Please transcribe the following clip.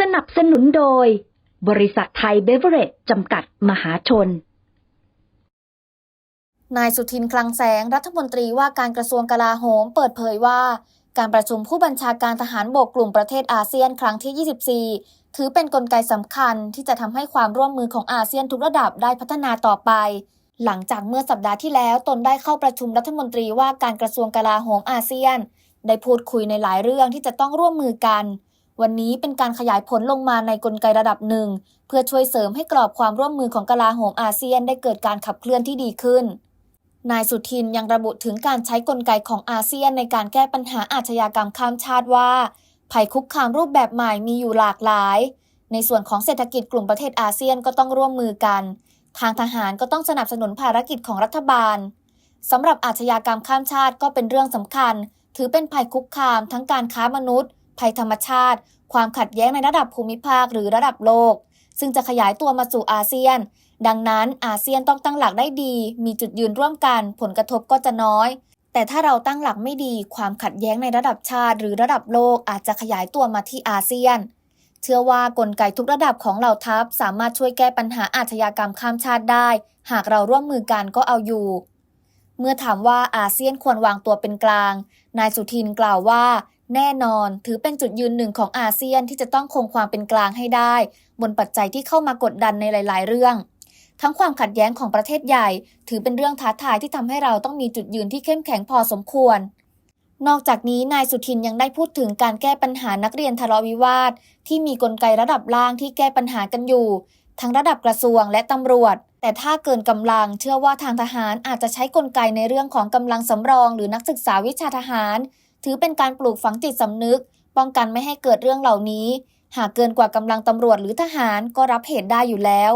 สนับสนุนโดย บริษัทไทยเบเวอเรจจำกัดมหาชน นายสุทินคลังแสงรัฐมนตรีว่าการกระทรวงกลาโหม เปิดเผยว่า การประชุมผู้บัญชาการทหารบกกลุ่มประเทศอาเซียนครั้งที่ 24 ถือเป็นนกลไกสำคัญที่จะทำให้ความร่วมมือของอาเซียนทุกระดับได้พัฒนาต่อไปหลังจากเมื่อสัปดาห์ที่แล้วตนได้เข้าประชุมรัฐมนตรีว่าการกระทรวงกลาโหมอาเซียน ได้พูดคุยในหลายเรื่องที่จะต้องร่วมมือกัน วันนี้เป็นการขยายผลลงมาในกลไกระดับหนึ่ง เพื่อช่วยเสริมให้กรอบความร่วมมือของกลาโหมอาเซียนได้เกิดการขับเคลื่อนที่ดีขึ้น นายสุทินยังระบุถึงการใช้กลไกของอาเซียนในการแก้ปัญหาอาชญากรรมข้ามชาติว่า ภัยคุกคามรูปแบบใหม่มีอยู่หลากหลาย ในส่วนของเศรษฐกิจกลุ่มประเทศอาเซียนก็ต้องร่วมมือกัน ทางทหารก็ต้องสนับสนุนภารกิจของรัฐบาลสำหรับอาชญากรรมข้ามชาติก็เป็นเรื่องสำคัญ ถือเป็นภัยคุกคามทั้งการค้ามนุษย์ ภัยธรรมชาติ ความขัดแย้งในระดับภูมิภาคหรือระดับโลก ซึ่งจะขยายตัวมาสู่อาเซียน ดังนั้นอาเซียนต้องตั้งหลักได้ดี มีจุดยืนร่วมกัน ผลกระทบก็จะน้อย แต่ถ้าเราตั้งหลักไม่ดี ความขัดแย้งในระดับชาติ หรือระดับโลกอาจจะขยายตัวมาที่อาเซียน เชื่อว่ากลไกทุกระดับของเหล่าทัพสามารถช่วยแก้ปัญหาอาชญากรรมข้ามชาติได้ หากเราร่วมมือกันก็เอาอยู่เมื่อถามว่าอาเซียนควรวางตัวเป็นกลาง นายสุทินกล่าวว่า แน่นอน ถือเป็นจุดยืนหนึ่งของอาเซียนที่จะต้องคงความเป็นกลางให้ได้ บนปัจจัยที่เข้ามากดดันในหลาย ๆ เรื่อง ทั้งความขัดแย้งของประเทศใหญ่ ถือเป็นเรื่องท้าทายที่ทำให้เราต้องมีจุดยืนที่เข้มแข็งพอสมควร นอกจากนี้นายสุทินยังได้พูดถึงการแก้ปัญหานักเรียนทะเลาะวิวาท ที่มีกลไกระดับล่างที่แก้ปัญหากันอยู่ ทั้งระดับกระทรวงและตำรวจ แต่ถ้าเกินกำลัง เชื่อว่าทางทหารอาจจะใช้กลไกในเรื่องของกำลังสำรอง หรือนักศึกษาวิชาทหาร ถือเป็นการปลูกฝังจิตสำนึก ป้องกันไม่ให้เกิดเรื่องเหล่านี้ หากเกินกว่ากำลังตำรวจหรือทหารก็รับเหตุได้อยู่แล้ว